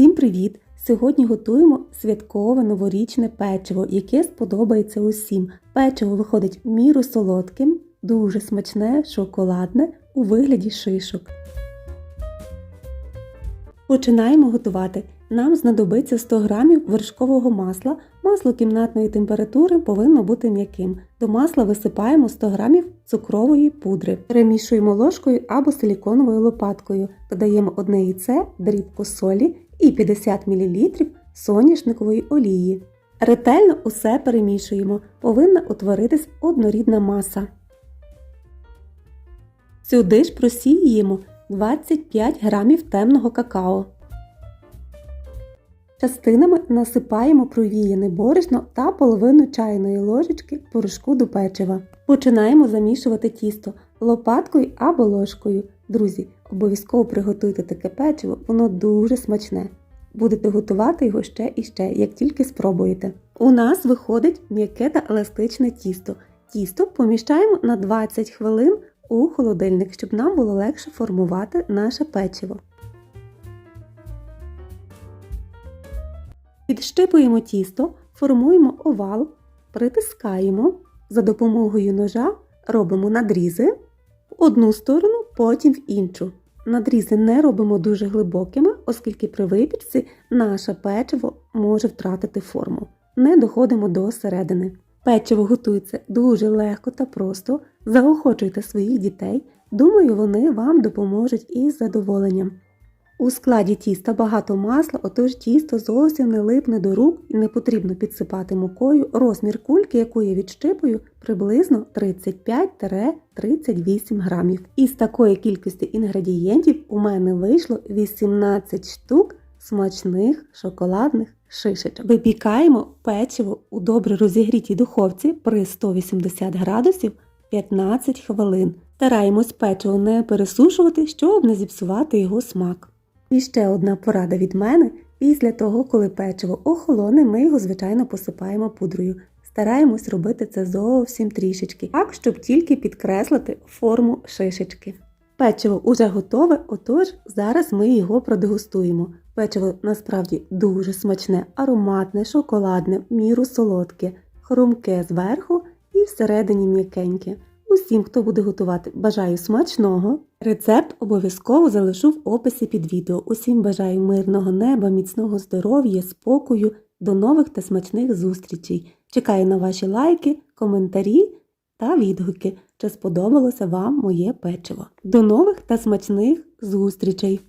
Всім привіт! Сьогодні готуємо святкове новорічне печиво, яке сподобається усім. Печиво виходить міру солодким, дуже смачне, шоколадне у вигляді шишок. Починаємо готувати. Нам знадобиться 100 г вершкового масла. Масло кімнатної температури повинно бути м'яким. До масла висипаємо 100 г цукрової пудри. Перемішуємо ложкою або силіконовою лопаткою. Додаємо одне яйце, дрібку солі і 50 мл соняшникової олії. Ретельно усе перемішуємо. Повинна утворитись однорідна маса. Сюди ж просіюємо 25 г темного какао. Частинами насипаємо провіяне борошно та половину чайної ложечки порошку до печива. Починаємо замішувати тісто лопаткою або ложкою. Друзі, обов'язково приготуйте таке печиво, воно дуже смачне. Будете готувати його ще і ще, як тільки спробуєте. У нас виходить м'яке та еластичне тісто. Тісто поміщаємо на 20 хвилин у холодильник, щоб нам було легше формувати наше печиво. Підщипуємо тісто, формуємо овал, притискаємо. За допомогою ножа робимо надрізи в одну сторону, потім в іншу. Надрізи не робимо дуже глибокими, оскільки при випічці наше печиво може втратити форму. Не доходимо до середини. Печиво готується дуже легко та просто. Заохочуйте своїх дітей. Думаю, вони вам допоможуть із задоволенням. У складі тіста багато масла, отож тісто зовсім не липне до рук і не потрібно підсипати мукою. Розмір кульки, яку я відщипую, приблизно 35-38 грамів. Із такої кількості інгредієнтів у мене вийшло 18 штук смачних шоколадних шишечок. Випікаємо печиво у добре розігрітій духовці при 180 градусів 15 хвилин. Стараємось печиво не пересушувати, щоб не зіпсувати його смак. І ще одна порада від мене. Після того, коли печиво охолоне, ми його, звичайно, посипаємо пудрою. Стараємось робити це зовсім трішечки, так, щоб тільки підкреслити форму шишечки. Печиво уже готове, отож зараз ми його продегустуємо. Печиво насправді дуже смачне, ароматне, шоколадне, міру солодке, хрумке зверху і всередині м'якеньке. Усім, хто буде готувати, бажаю смачного. Рецепт обов'язково залишу в описі під відео. Усім бажаю мирного неба, міцного здоров'я, спокою, до нових та смачних зустрічей. Чекаю на ваші лайки, коментарі та відгуки, чи сподобалося вам моє печиво. До нових та смачних зустрічей!